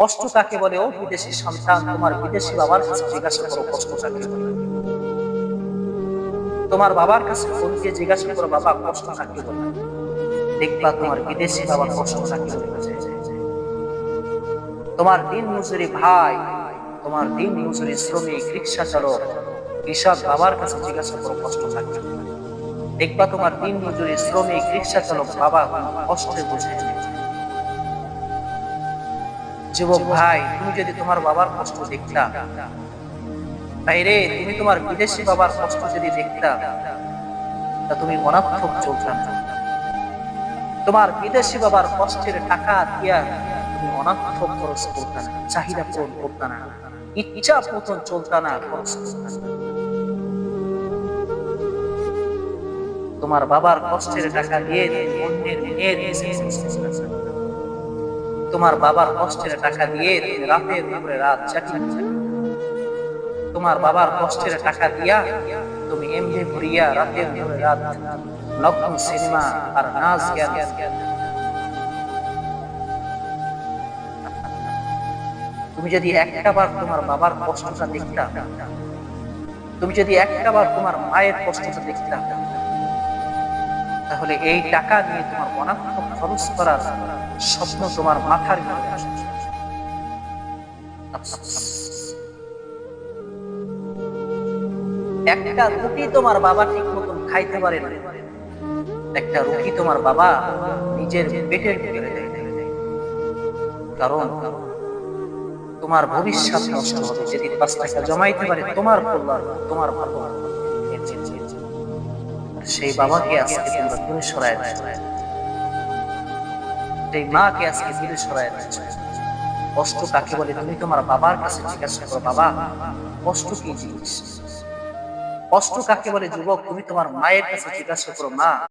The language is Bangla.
কষ্ট কাকে বলে, ও বিদেশি সন্তান, তোমার বিদেশি বাবার কাছে জিজ্ঞাসা করো কষ্ট কাকে বলে। তোমার বাবার কাছে ফোন দিয়ে জিজ্ঞাসা করো, বাবা কষ্ট কাকে বলে। দেখবা তোমার বিদেশি বাবার কষ্ট কাকে বলে। তোমার দিন মজুরি ভাই, তোমার দিন মজুরি শ্রমিক রিক্সা চালক কৃষক বাবার কাছে জিজ্ঞাসা করো কষ্ট কাকে দেখবা তোমার দিন মজুরি শ্রমিক রিক্সা চালক বাবা কষ্টে বুঝে যুবক ভাই, তুমি যদি তোমার বাবার কষ্ট দেখতা। তাই রে, তুমি তোমার বিদেশি বাবার কষ্ট যদি দেখতা, তা তুমি অনার্থক চলতাম না তোমার বিদেশি বাবার কষ্টের টাকা দিয়া তুমি অনার্থক খরচ করতা চাহিদা পূরণ করতা না, ইচ্ছা মতন চলতা না, খরচ তোমার বাবার কষ্টের টাকা দিয়ে অন্যের মেয়ের তোমার বাবার কষ্টের টাকা দিয়ে তুমি রাতের উপরে রাত চাকরি তোমার বাবার কষ্টের টাকা দিয়া তুমি এমনি ভরিয়া রাতের উপরে রাত লগ্ন, সিনেমা আর নাচ জ্ঞান তুমি যদি একটা বার তোমার বাবার কষ্টটা দেখতা, তুমি যদি একটা বার তোমার মায়ের কষ্টটা দেখতা তাহলে এই টাকা নিয়ে তোমার অনাত্মক খরচ করার স্বপ্ন তোমার মাথার ভিতরে। একটা রুটি তোমার বাবা ঠিক মতন খাইতে পারে না। একটা রুটি তোমার বাবা নিজের পেটের ভিতরে কারণ তোমার ভবিষ্যৎ নষ্ট হবে। যদি পাঁচ টাকা জমাইতে পারে, তোমার কল্যাণ, তোমার ভালো সেই বাবাকে আজকে তোমরা দূরে সরায় সেই মাকে আজকে দূরে সরায় কষ্ট কাকে বলে? তুমি তোমার বাবার কাছে জিজ্ঞাসা করো, বাবা, কষ্ট কি জিনিস? কষ্ট কাকে বলে, যুবক, তুমি তোমার মায়ের কাছে জিজ্ঞাসা করো, মা